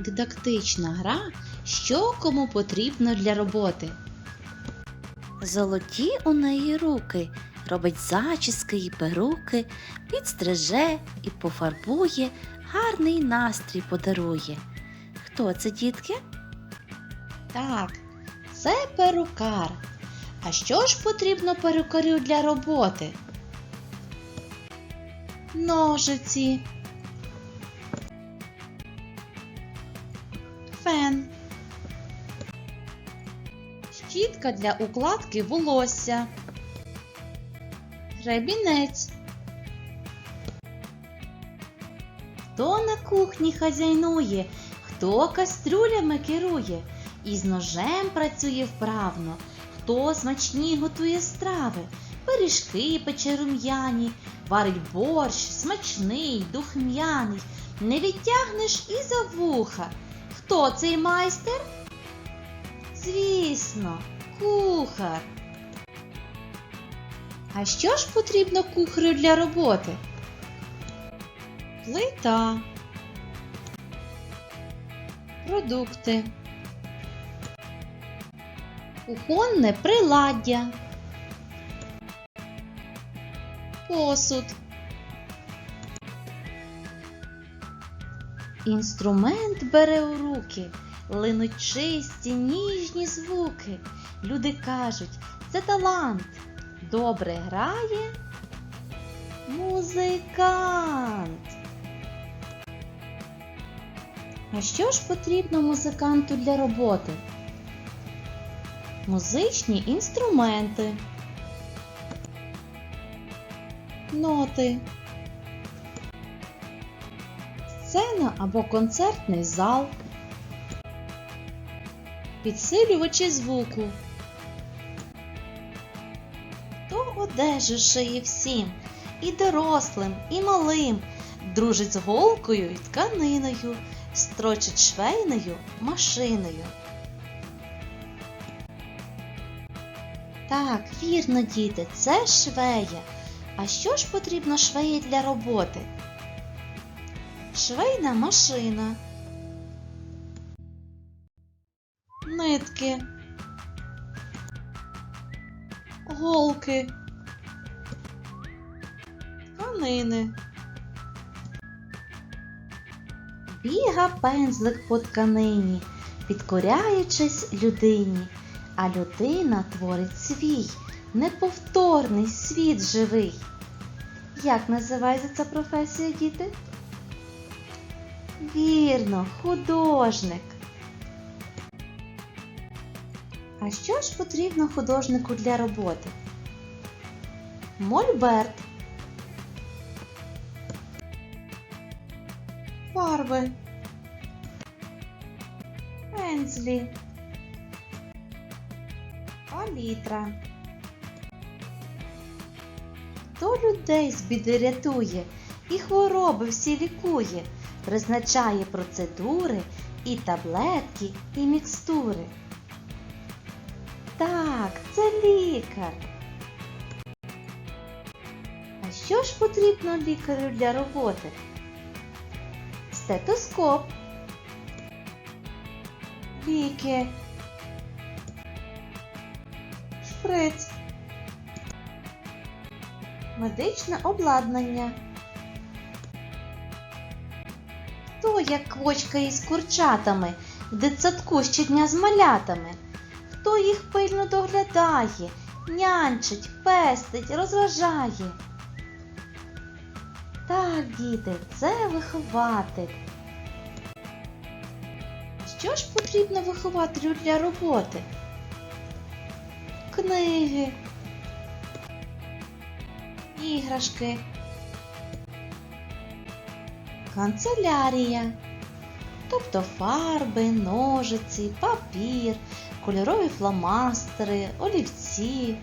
дидактична гра, що кому потрібно для роботи. Золоті у неї руки, робить зачіски і перуки, підстриже і пофарбує, гарний настрій подарує. Хто це, дітки? Так, це перукар. А що ж потрібно перукарю для роботи? Ножиці. Фен. Щітка для укладки волосся. Гребінець. Хто на кухні хазяйнує, хто кастрюлями керує, і з ножем працює вправно, хто смачні готує страви, пиріжки пече рум'яні, варить борщ, смачний, духм'яний, не відтягнеш і за вуха. Хто цей майстер? Звісно, кухар. А що ж потрібно кухарю для роботи? Плита. Продукти. Кухонне приладдя. Посуд. Інструмент бере у руки, линуть чисті, ніжні звуки. Люди кажуть, це талант. Добре грає музикант. А що ж потрібно музиканту для роботи? Музичні інструменти, ноти, сцена або концертний зал, підсилювачі звуку. Хто одежу шиє всім, і дорослим, і малим, дружить з голкою і тканиною, строчить швейною машиною. Так, вірно, діти, це швея. А що ж потрібно швеї для роботи? Швейна машина. Нитки. Голки. Тканини. Біга пензлик по тканині, підкоряючись людині, а людина творить свій, неповторний світ живий. Як називається ця професія, діти? Вірно, художник. А що ж потрібно художнику для роботи? Мольберт. Фарби. Пензлі. Палітра. Хто людей з біди рятує і хвороби всі лікує, призначає процедури і таблетки, і мікстури. Так, це лікар. А що ж потрібно лікарю для роботи? Стетоскоп. Ліки. Шприц. Медичне обладнання. Як квочка із курчатами в дитсадку щодня з малятами? Хто їх пильно доглядає, нянчить, пестить, розважає? Так, діти, це вихователь. Що ж потрібно вихователю для роботи? Книги, іграшки, канцелярія, тобто фарби, ножиці, папір, кольорові фломастери, олівці,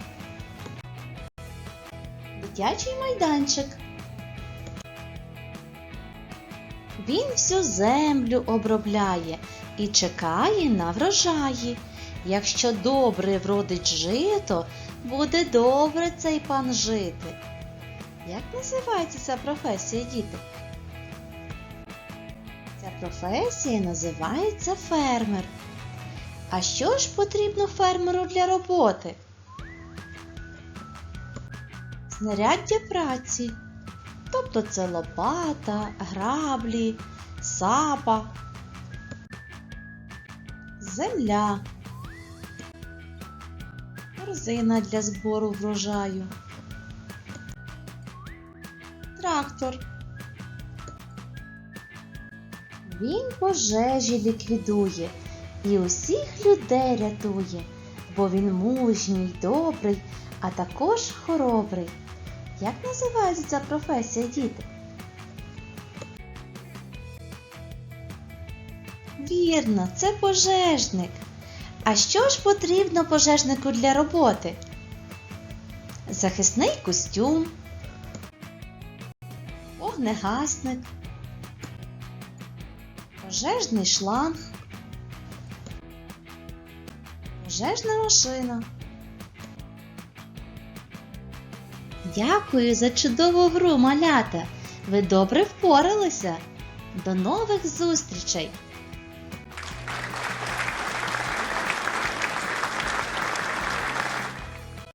дитячий майданчик. Він всю землю обробляє і чекає на врожаї. Якщо добре вродить жито, буде добре цей пан жити. Як називається ця професія, діти? Професія називається фермер. А що ж потрібно фермеру для роботи? Знаряддя праці. Тобто це лопата, граблі, сапа, земля, корзина для збору врожаю, трактор. Він пожежі ліквідує і усіх людей рятує, бо він мужній, добрий, а також хоробрий. Як називається ця професія, діти? Вірно, це пожежник. А що ж потрібно пожежнику для роботи? Захисний костюм, вогнегасник, пожежний шланг, пожежна машина. Дякую за чудову гру, малята! Ви добре впоралися. До нових зустрічей!